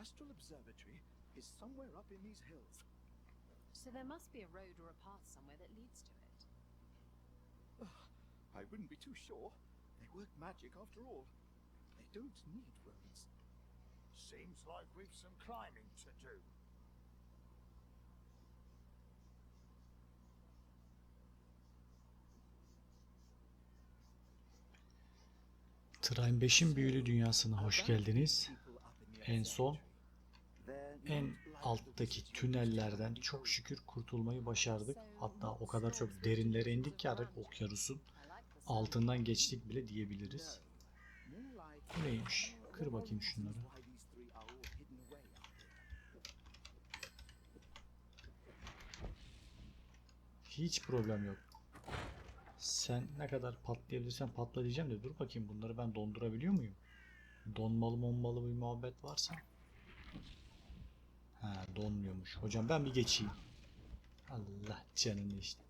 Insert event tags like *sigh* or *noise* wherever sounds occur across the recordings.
astral observatory is somewhere up in these hills. So there must be a road or a path somewhere that leads to it. *sighs* I wouldn't be too sure. They work magic after all. They don't need roads. Seems like we've some climbing to do. Train 5'in büyülü dünyasına hoş geldiniz. People up in the En son observatory. They're en alttaki tünellerden çok şükür kurtulmayı başardık. Hatta o kadar çok derinlere indik ki artık okyanusun altından geçtik bile diyebiliriz. Bu neymiş? Kır bakayım şunları. Hiç problem yok. Sen ne kadar patlayabilirsen patla diyeceğim de dur bakayım bunları ben dondurabiliyor muyum? Donmalı monmalı bir muhabbet varsa. Ha donmuyormuş. Hocam ben bir geçeyim. Allah canını işte.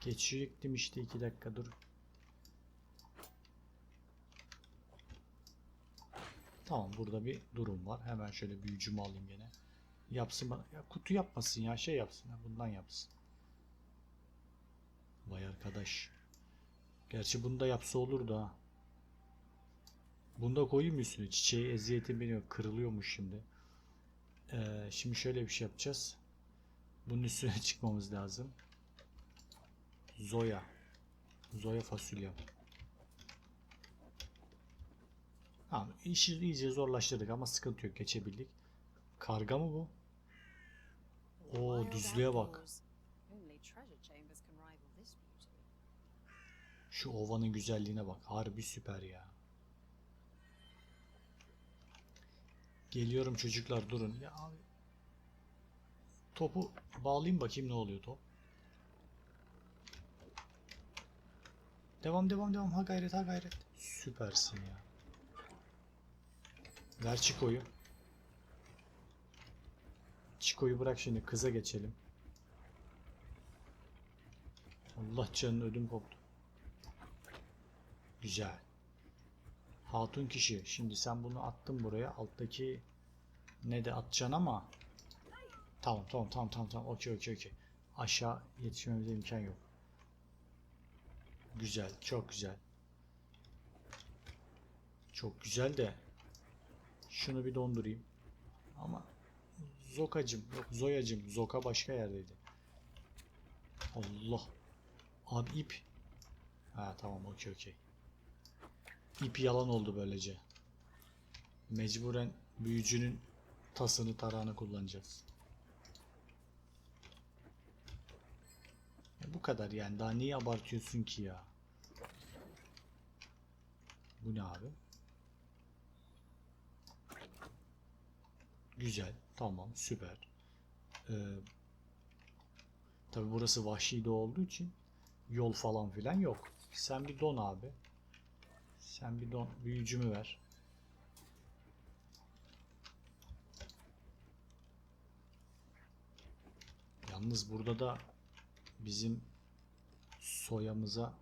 Geçecektim işte iki dakika dur. Tamam burada bir durum var. Hemen şöyle büyücümü alayım gene. Yapsın. Ya kutu yapmasın ya şey yapsın. ya, bundan yapsın. Vay arkadaş. Gerçi bunu da yapsa olur da. Bunu da koyayım üstüne? Çiçeği eziyeti beni kırılıyormuş şimdi. Ee, şimdi şöyle bir şey yapacağız. Bunun üstüne *laughs* çıkmamız lazım. Zoya. Zoya fasulye. Tamam, işi iyice zorlaştırdık ama sıkıntı yok geçebildik. Karga mı bu? Oo Wild düzlüğe bak. Şu ovanın güzelliğine bak. Harbi süper ya. Geliyorum çocuklar durun. Ya abi. Topu bağlayayım bakayım ne oluyor top. Devam devam devam. Ha gayret ha gayret. Süpersin ya. Ver Çiko'yu. Çiko'yu bırak şimdi kıza geçelim. Allah canını ödüm koptu. Güzel. Hatun kişi. Şimdi sen bunu attın buraya. Alttaki ne de atacaksın ama tamam tamam tamam tamam tamam okey okey okey. Aşağı yetişmemize imkan yok. Güzel. Çok güzel. Çok güzel de şunu bir dondurayım. Ama Zokacım yok Zoyacım Zoka başka yerdeydi. Allah. Abi ip. Ha tamam okey okey. İp yalan oldu böylece. Mecburen büyücünün tasını tarağını kullanacağız. Ya bu kadar yani daha niye abartıyorsun ki ya? Bu ne abi? Güzel. Tamam. Süper. Ee, tabi burası vahşi de olduğu için yol falan filan yok. Sen bir don abi. Sen bir don. Büyücümü ver. Yalnız burada da bizim soyamıza,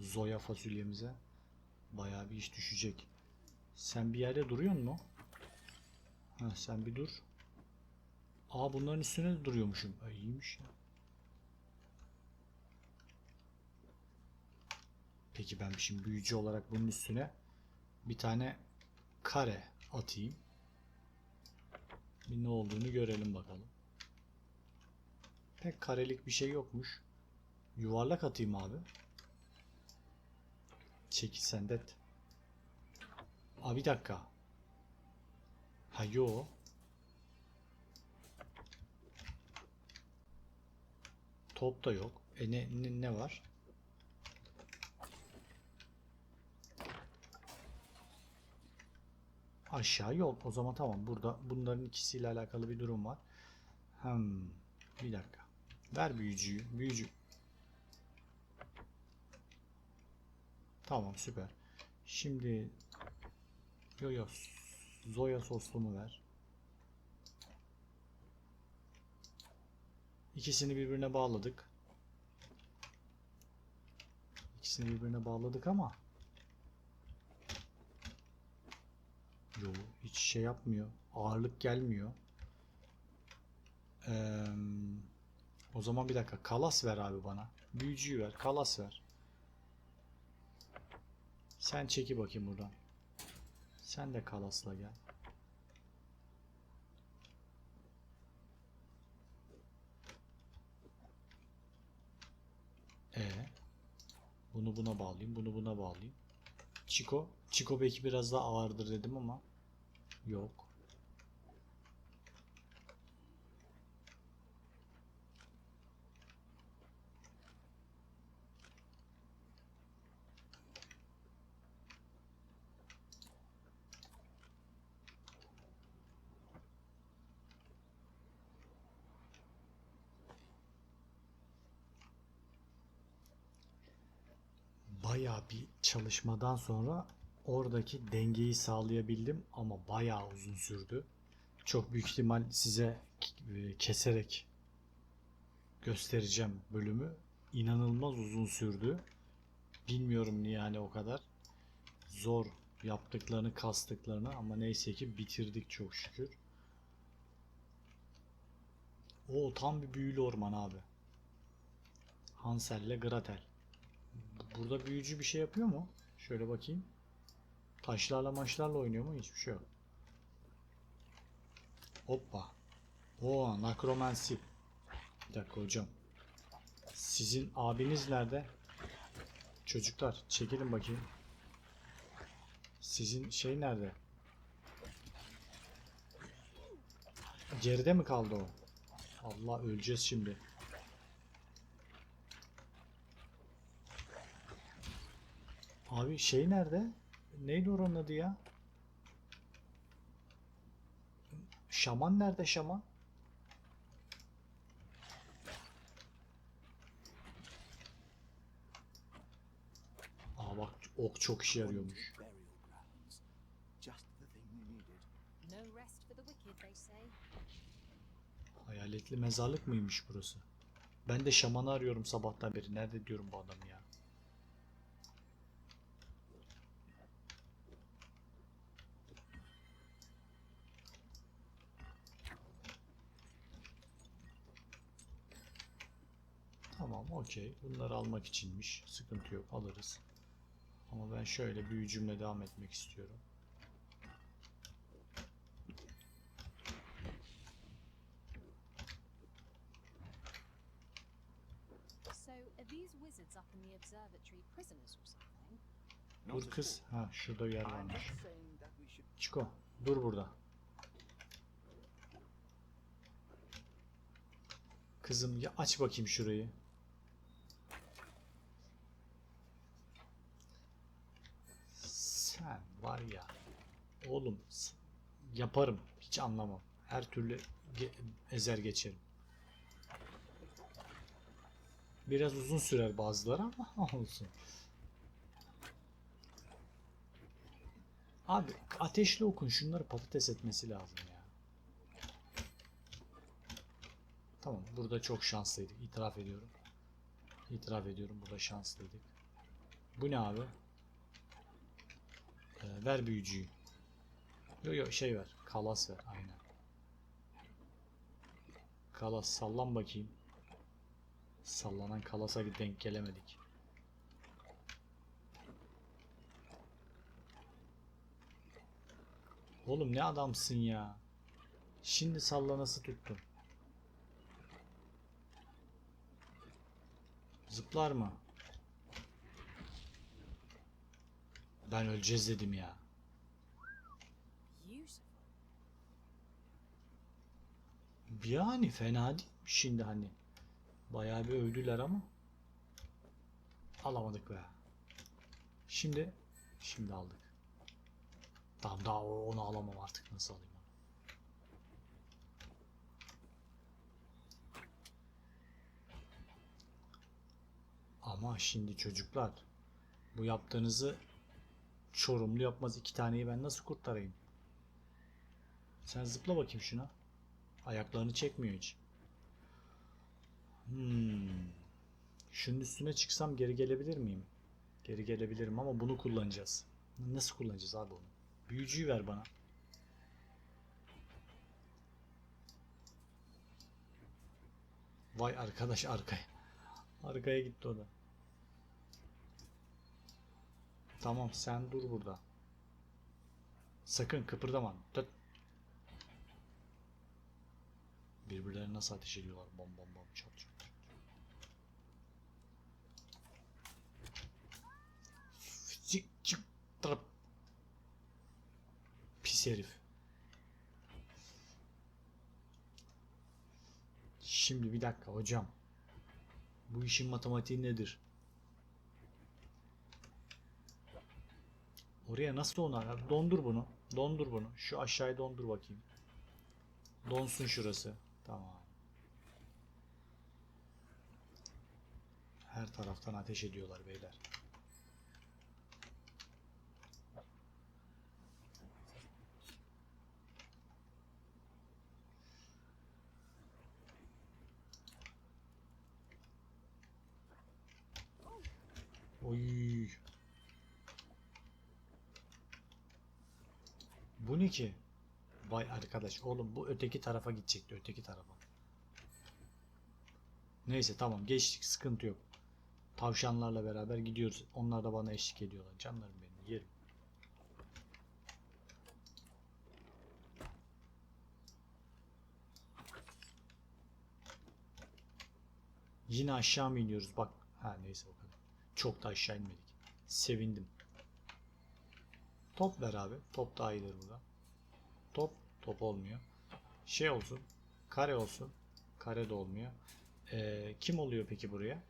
zoya fasulyemize bayağı bir iş düşecek. Sen bir yerde duruyor mu? Ha sen bir dur. Aa bunların üstüne de duruyormuşum. Ay iyiymiş ya. Peki ben şimdi büyücü olarak bunun üstüne bir tane kare atayım. Bir ne olduğunu görelim bakalım. Pek karelik bir şey yokmuş. Yuvarlak atayım abi. Çekil sendet. Aa bir dakika. Ha yo. Top da yok. E ne, ne, ne var? Aşağı yol. O zaman tamam. Burada bunların ikisiyle alakalı bir durum var. Hmm. Bir dakika. Ver büyücüyü. Büyücü. Tamam süper. Şimdi yo yo Zoya soslumu ver. İkisini birbirine bağladık. İkisini birbirine bağladık ama Yo, hiç şey yapmıyor. Ağırlık gelmiyor. Eee, o zaman bir dakika. Kalas ver abi bana. Büyücüyü ver. Kalas ver. Sen çeki bakayım buradan. Sen de kalasla gel. E bunu buna bağlayayım, bunu buna bağlayayım. Chico, Chico belki biraz daha ağırdır dedim ama yok. Bayağı bir çalışmadan sonra oradaki dengeyi sağlayabildim ama bayağı uzun sürdü. Çok büyük ihtimal size e, keserek göstereceğim bölümü. İnanılmaz uzun sürdü. Bilmiyorum niye hani o kadar zor yaptıklarını kastıklarını ama neyse ki bitirdik çok şükür. O tam bir büyülü orman abi. Hansel'le Gretel. Burada büyücü bir şey yapıyor mu? Şöyle bakayım. Taşlarla maçlarla oynuyor mu? Hiçbir şey yok. Hoppa. Oo, nakromansi. Bir dakika hocam. Sizin abiniz nerede? Çocuklar çekilin bakayım. Sizin şey nerede? Geride mi kaldı o? Allah öleceğiz şimdi. Abi şey nerede? Neydi oranın adı ya? Şaman nerede şaman? Aa bak ok çok işe yarıyormuş. Hayaletli mezarlık mıymış burası? Ben de şamanı arıyorum sabahtan beri. Nerede diyorum bu adam ya? Tamam okey. Bunları almak içinmiş. Sıkıntı yok alırız. Ama ben şöyle büyücümle devam etmek istiyorum. Dur kız. Ha şurada yer varmış. Çiko dur burada. Kızım ya aç bakayım şurayı. Oğlum yaparım hiç anlamam. Her türlü ge- ezer geçerim. Biraz uzun sürer bazıları ama *laughs* olsun. Abi ateşli okun şunları patates etmesi lazım ya. Tamam burada çok şanslıydık itiraf ediyorum. İtiraf ediyorum burada şanslıydık. Bu ne abi? Ee, ver büyücüyü. Yo yo şey ver. Kalas ver aynen. Kalas sallan bakayım. Sallanan kalasa denk gelemedik. Oğlum ne adamsın ya. Şimdi sallanası tuttu. Zıplar mı? Ben öleceğiz dedim ya. Yani fena değil şimdi hani. Bayağı bir övdüler ama. Alamadık be. Şimdi şimdi aldık. Tamam daha onu alamam artık nasıl alayım onu? Ama şimdi çocuklar bu yaptığınızı Çorumlu yapmaz iki taneyi ben nasıl kurtarayım? Sen zıpla bakayım şuna. Ayaklarını çekmiyor hiç. Hmm. Şunun üstüne çıksam geri gelebilir miyim? Geri gelebilirim ama bunu kullanacağız. Nasıl kullanacağız abi onu? Büyücüyü ver bana. Vay arkadaş arkaya. Arkaya gitti o da. Tamam sen dur burada. Sakın kıpırdama. Tut. Birbirlerine nasıl ateş ediyorlar? Bom bom bom çat çat. Pis herif. Şimdi bir dakika hocam. Bu işin matematiği nedir? Oraya nasıl donar? Dondur bunu. Dondur bunu. Şu aşağıya dondur bakayım. Donsun şurası. Tamam. Her taraftan ateş ediyorlar beyler. Oy. Bu ne ki? Vay arkadaş oğlum bu öteki tarafa gidecekti öteki tarafa. Neyse tamam geçtik sıkıntı yok. Tavşanlarla beraber gidiyoruz. Onlar da bana eşlik ediyorlar. Canlarım benim yerim. Yine aşağı mı iniyoruz? Bak. Ha neyse o kadar. Çok da aşağı inmedik. Sevindim. Top ver abi. Top daha iyidir burada. Top. Top olmuyor. Şey olsun. Kare olsun. Kare de olmuyor. Ee, kim oluyor peki buraya?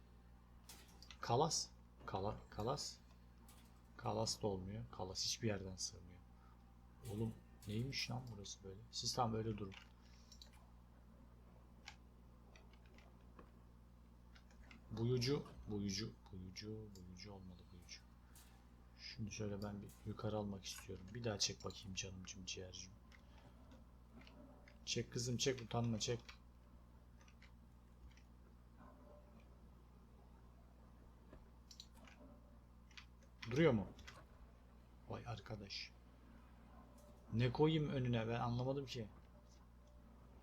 Kalas. Kala, kalas. Kalas da olmuyor. Kalas hiçbir yerden sığmıyor. Oğlum neymiş lan burası böyle? Siz tam böyle durun. Buyucu, buyucu, buyucu, buyucu olmadı buyucu. Şimdi şöyle ben bir yukarı almak istiyorum. Bir daha çek bakayım canımcım ciğercim. Çek kızım çek utanma çek. Duruyor mu? Vay arkadaş. Ne koyayım önüne ben anlamadım ki.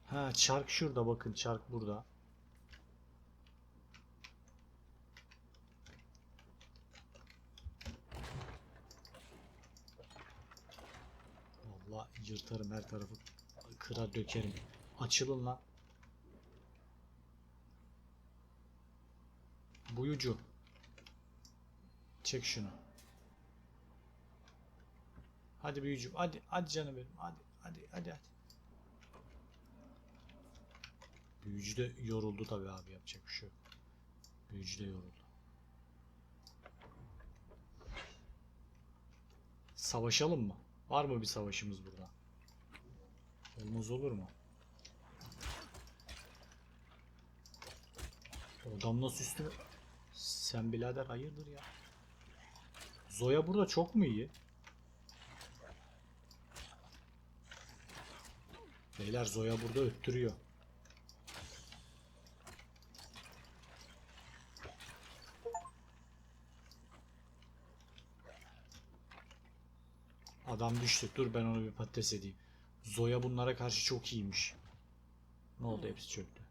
Ha çark şurada bakın çark burada. Vallahi yırtarım her tarafı kırar dökerim. Açılın lan. Buyucu. Çek şunu. Hadi büyücüm. Hadi hadi canım benim. Hadi hadi hadi hadi. Büyücü de yoruldu tabi abi yapacak bir şey yok. Büyücü de yoruldu. Savaşalım mı? Var mı bir savaşımız burada? Olmaz olur mu? Adam nasıl üstüme... Sen birader hayırdır ya? Zoya burada çok mu iyi? Beyler Zoya burada öttürüyor. Adam düştü. Dur ben onu bir patates edeyim. Zoya bunlara karşı çok iyiymiş. Ne oldu hepsi çöktü.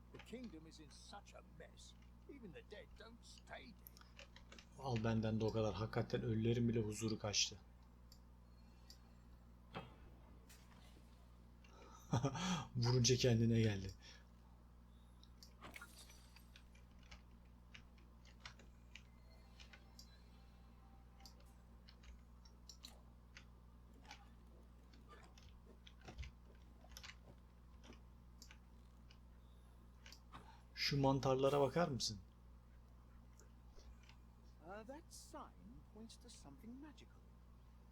Al benden de o kadar. Hakikaten ölülerin bile huzuru kaçtı. *laughs* Vurunca kendine geldi. Şu mantarlara bakar mısın? Uh, that sign points to something magical.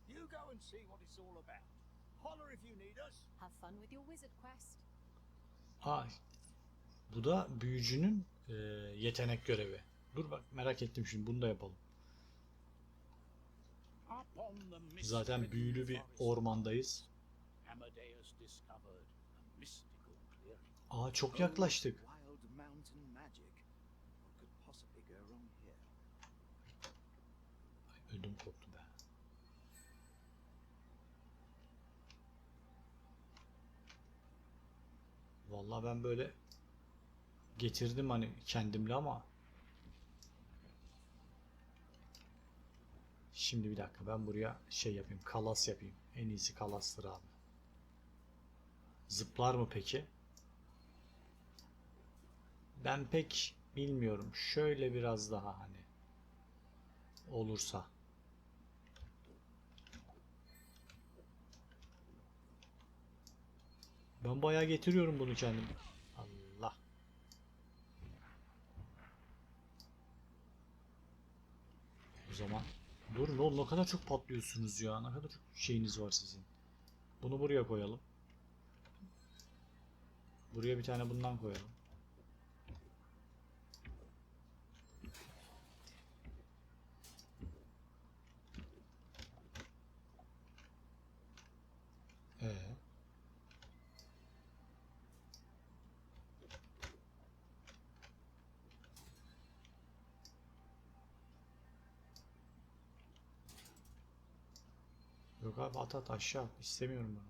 You go and see what it's all about. Holler if you need us. Have fun with your wizard quest. Aa, bu da büyücünün e, yetenek görevi. Dur bak merak ettim şimdi bunu da yapalım. Zaten büyülü bir ormandayız. Aa çok yaklaştık. Wild mountain magic. What could possibly go wrong here? Ay, ödüm koptu be. Vallahi ben böyle getirdim hani kendimle ama Şimdi bir dakika ben buraya şey yapayım kalas yapayım. En iyisi kalastır abi. Zıplar mı peki? Ben pek bilmiyorum. Şöyle biraz daha hani olursa. Ben bayağı getiriyorum bunu kendim. Allah. O zaman durun oğlum ne kadar çok patlıyorsunuz ya. Ne kadar çok şeyiniz var sizin. Bunu buraya koyalım. Buraya bir tane bundan koyalım. Yok abi at at aşağı. İstemiyorum bunu.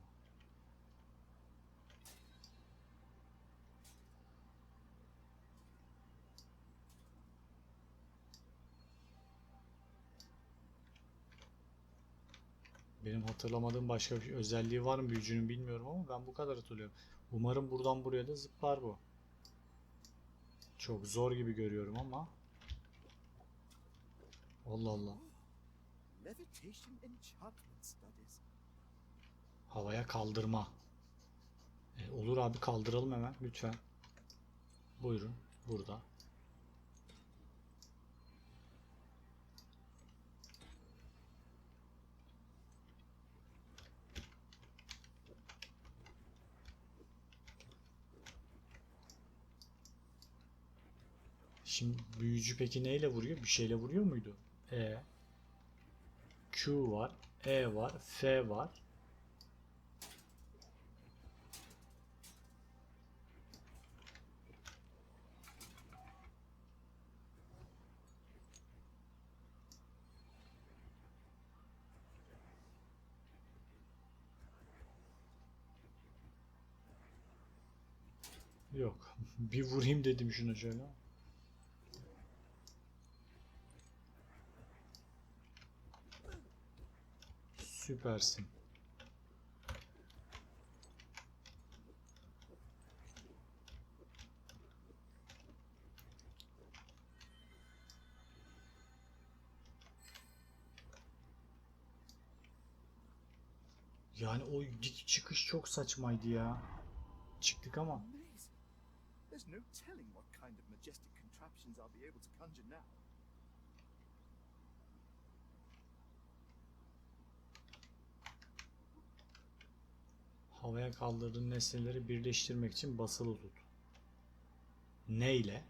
Benim hatırlamadığım başka bir özelliği var mı büyücünün bilmiyorum ama ben bu kadar hatırlıyorum. Umarım buradan buraya da zıplar bu. Çok zor gibi görüyorum ama. Allah Allah. Havaya kaldırma. E, olur abi kaldıralım hemen lütfen. Buyurun burada. Şimdi büyücü peki neyle vuruyor? Bir şeyle vuruyor muydu? E. Q var. E var. F var. Yok. *laughs* Bir vurayım dedim şuna şöyle. Süpersin. Yani o çıkış çok saçmaydı ya. Çıktık ama. There's no telling what kind of majestic contraptions I'll be able to conjure now. Havaya kaldırdığın nesneleri birleştirmek için basılı tut. Neyle?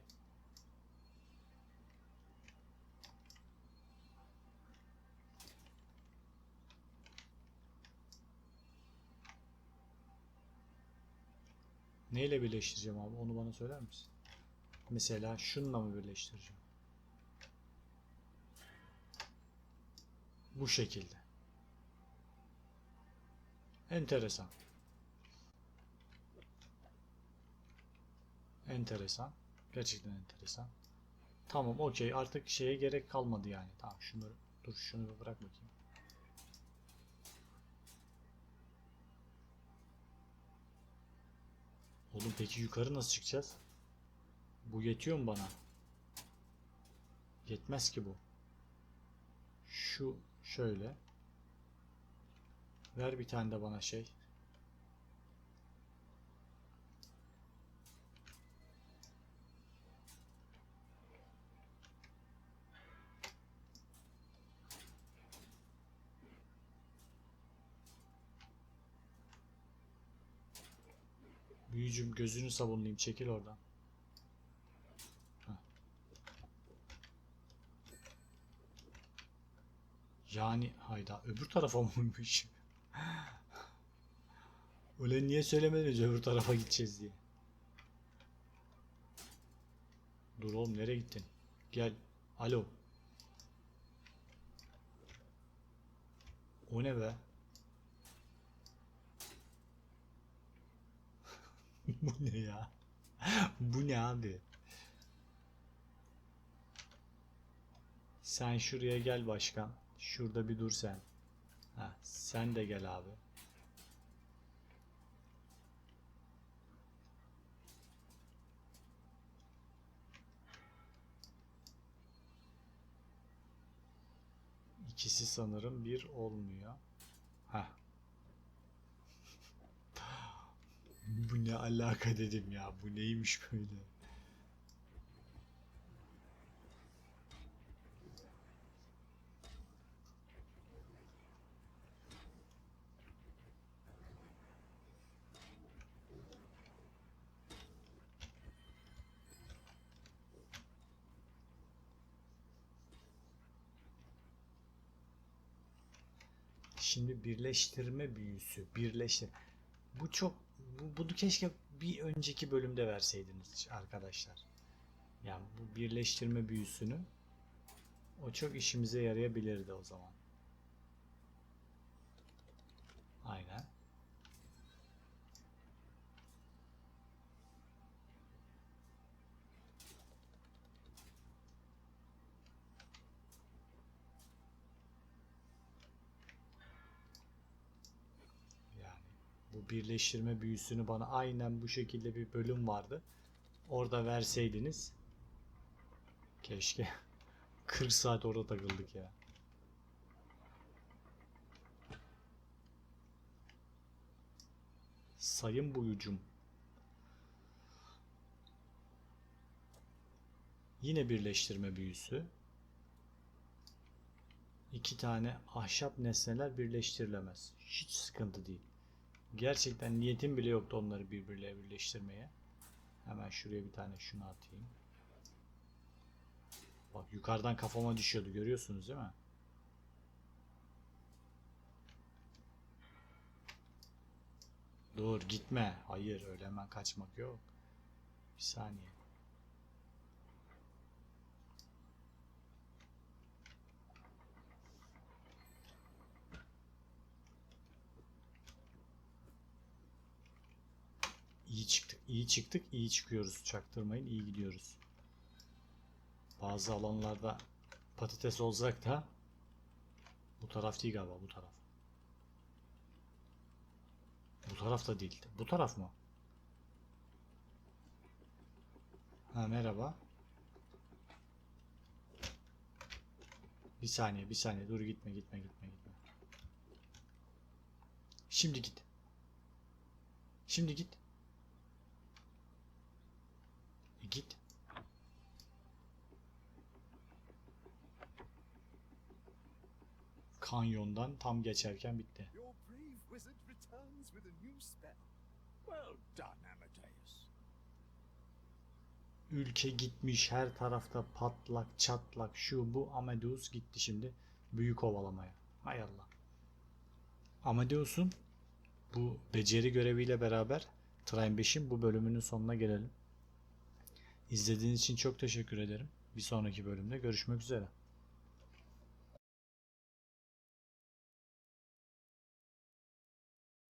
Neyle birleştireceğim abi? Onu bana söyler misin? Mesela şununla mı birleştireceğim? Bu şekilde. Enteresan. Enteresan. Gerçekten enteresan. Tamam okey artık şeye gerek kalmadı yani. Tamam şunu dur şunu bir bırak bakayım. Oğlum peki yukarı nasıl çıkacağız? Bu yetiyor mu bana? Yetmez ki bu. Şu şöyle. Ver bir tane de bana şey. Büyücüm gözünü sabunlayayım çekil oradan. Heh. Yani hayda öbür tarafa mıymış? Öyle *laughs* niye söylemediniz öbür tarafa gideceğiz diye. Dur oğlum nereye gittin? Gel. Alo. O ne be? *laughs* Bu ne ya? Bu ne abi? Sen şuraya gel başkan. Şurada bir dur sen. Ha, sen de gel abi. İkisi sanırım bir olmuyor. Ha Bu ne alaka dedim ya. Bu neymiş böyle? Şimdi birleştirme büyüsü, birleştir. Bu çok bunu keşke bir önceki bölümde verseydiniz arkadaşlar. Yani bu birleştirme büyüsünü o çok işimize yarayabilirdi o zaman. Aynen. Yani bu birleştirme büyüsünü bana aynen bu şekilde bir bölüm vardı. Orada verseydiniz keşke *laughs* 40 saat orada takıldık ya. Sayın buyucum. Yine birleştirme büyüsü. İki tane ahşap nesneler birleştirilemez. Hiç sıkıntı değil. Gerçekten niyetim bile yoktu onları birbirleriyle birleştirmeye. Hemen şuraya bir tane şunu atayım. Bak yukarıdan kafama düşüyordu görüyorsunuz değil mi? Dur gitme. Hayır öyle hemen kaçmak yok. Bir saniye. İyi çıktık, iyi çıktık, iyi çıkıyoruz. Çaktırmayın, iyi gidiyoruz. Bazı alanlarda patates olacak da bu taraf değil galiba, bu taraf. Bu taraf da değil. Bu taraf mı? Ha merhaba. Bir saniye, bir saniye. Dur gitme, gitme, gitme, gitme. Şimdi git. Şimdi git. E git. Kanyondan tam geçerken bitti. Ülke gitmiş her tarafta patlak çatlak şu bu Amadeus gitti şimdi büyük kovalamaya. Hay Allah. Amadeus'un bu beceri göreviyle beraber Train 5'in bu bölümünün sonuna gelelim. İzlediğiniz için çok teşekkür ederim. Bir sonraki bölümde görüşmek üzere.